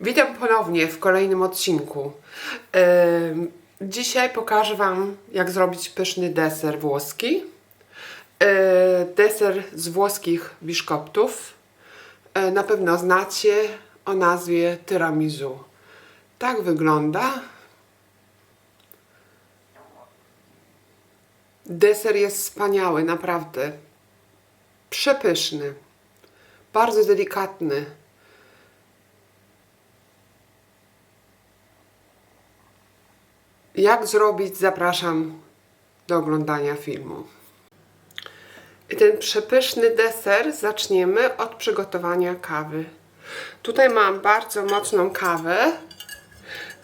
Witam ponownie w kolejnym odcinku. Dzisiaj pokażę Wam, jak zrobić pyszny deser włoski. E, Deser z włoskich biszkoptów. E, Na pewno znacie o nazwie tiramisu. Tak wygląda. Deser jest wspaniały, naprawdę. Przepyszny. Bardzo delikatny. Jak zrobić? Zapraszam do oglądania filmu. I ten przepyszny deser zaczniemy od przygotowania kawy. Tutaj mam bardzo mocną kawę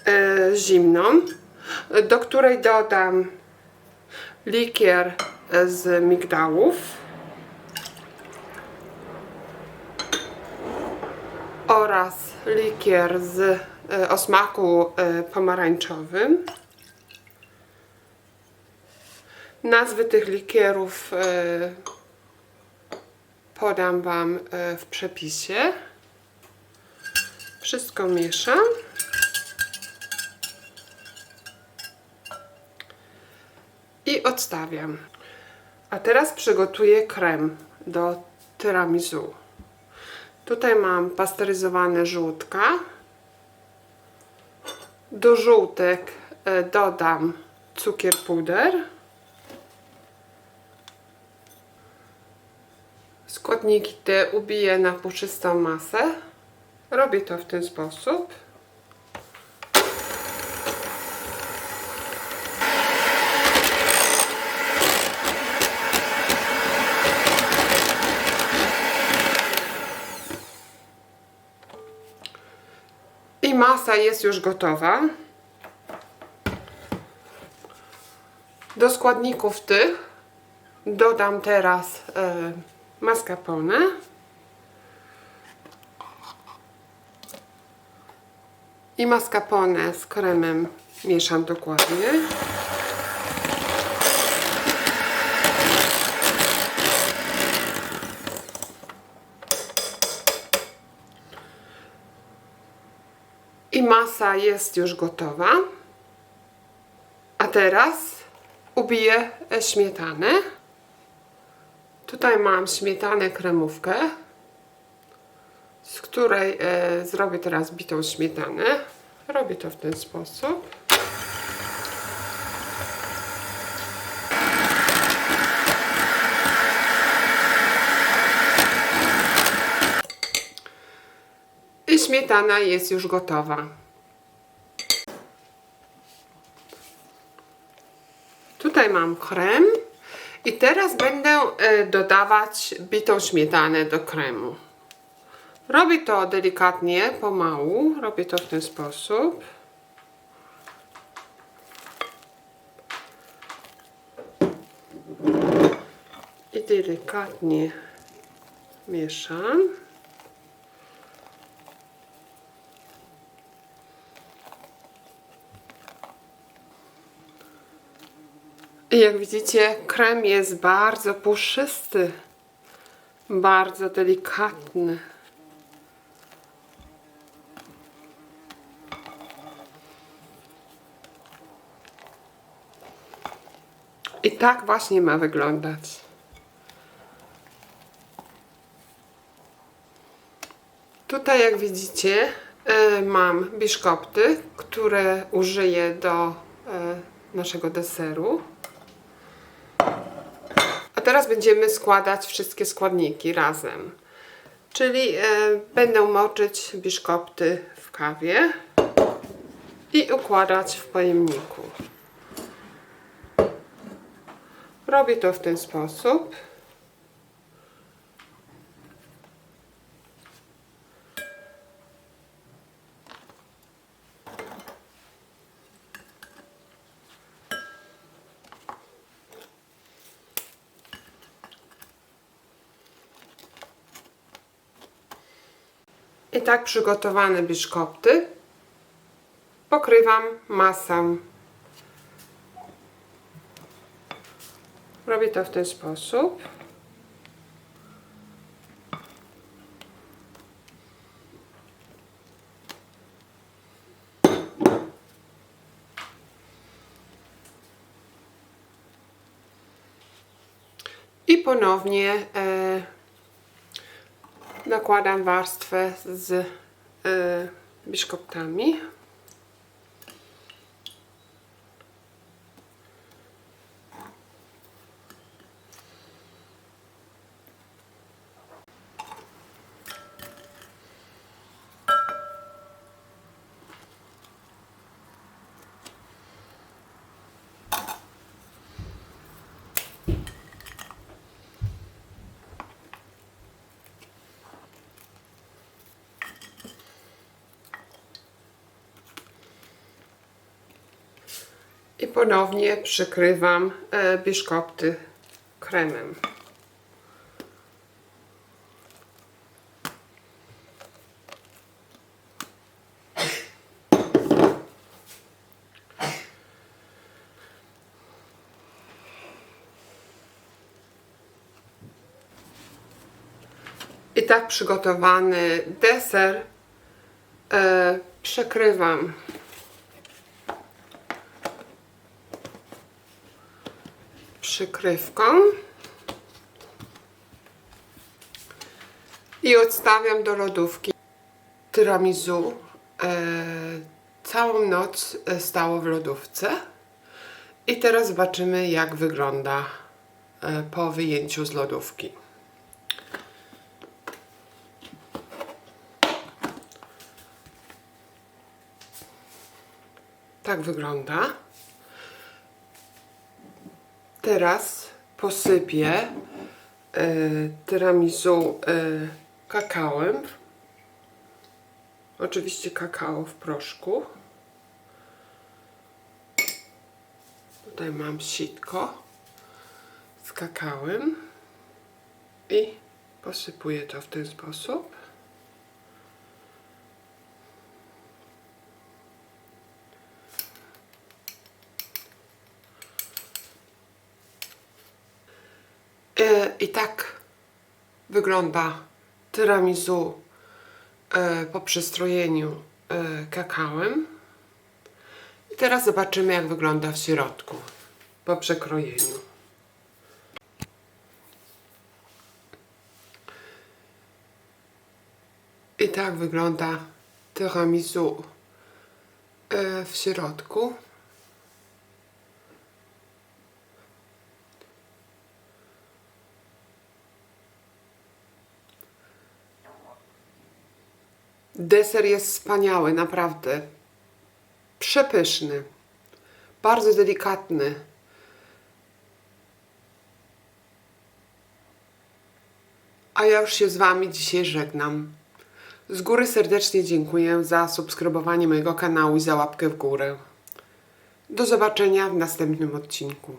e, zimną, do której dodam likier z migdałów oraz likier z, e, o smaku e, pomarańczowym. Nazwy tych likierów e, podam Wam e, w przepisie. Wszystko mieszam. I odstawiam. A teraz przygotuję krem do tiramisu. Tutaj mam pasteryzowane żółtka. Do żółtek e, dodam cukier puder. Składniki te ubiję na puszystą masę. Robię to w ten sposób. I masa jest już gotowa. Do składników tych dodam teraz e, mascarpone. I mascarpone z kremem mieszam dokładnie. I masa jest już gotowa. A teraz ubiję śmietanę. Tutaj mam śmietanę kremówkę, z której e, zrobię teraz bitą śmietanę. Robię to w ten sposób. I śmietana jest już gotowa. Tutaj mam krem i teraz będę e, dodawać bitą śmietanę do kremu. Robię to delikatnie, pomału. Robię to w ten sposób. I delikatnie mieszam. Jak widzicie, krem jest bardzo puszysty, bardzo delikatny. I tak właśnie ma wyglądać. Tutaj, jak widzicie, e, mam biszkopty, które użyję do e, naszego deseru. Teraz będziemy składać wszystkie składniki razem. Czyli e, będę moczyć biszkopty w kawie i układać w pojemniku. Robię to w ten sposób. I tak przygotowane biszkopty pokrywam masą. Robię to w ten sposób. I ponownie e, nakładam warstwę z e, biszkoptami. I ponownie przykrywam e, biszkopty kremem. I tak przygotowany deser e, przekrywam przykrywką i odstawiam do lodówki. Tiramisu e, całą noc e, stało w lodówce i teraz zobaczymy jak wygląda e, po wyjęciu z lodówki. Tak wygląda. Teraz posypię y, tiramisu y. Oczywiście kakao w proszku. Tutaj mam sitko z kakałem i posypuję to w ten sposób. E, I tak wygląda tiramisu e, po przystrojeniu e, kakałem. I teraz zobaczymy jak wygląda w środku po przekrojeniu. I tak wygląda tiramisu e, w środku. Deser jest wspaniały, naprawdę. Przepyszny. Bardzo delikatny. A ja już się z Wami dzisiaj żegnam. Z góry serdecznie dziękuję za subskrybowanie mojego kanału i za łapkę w górę. Do zobaczenia w następnym odcinku.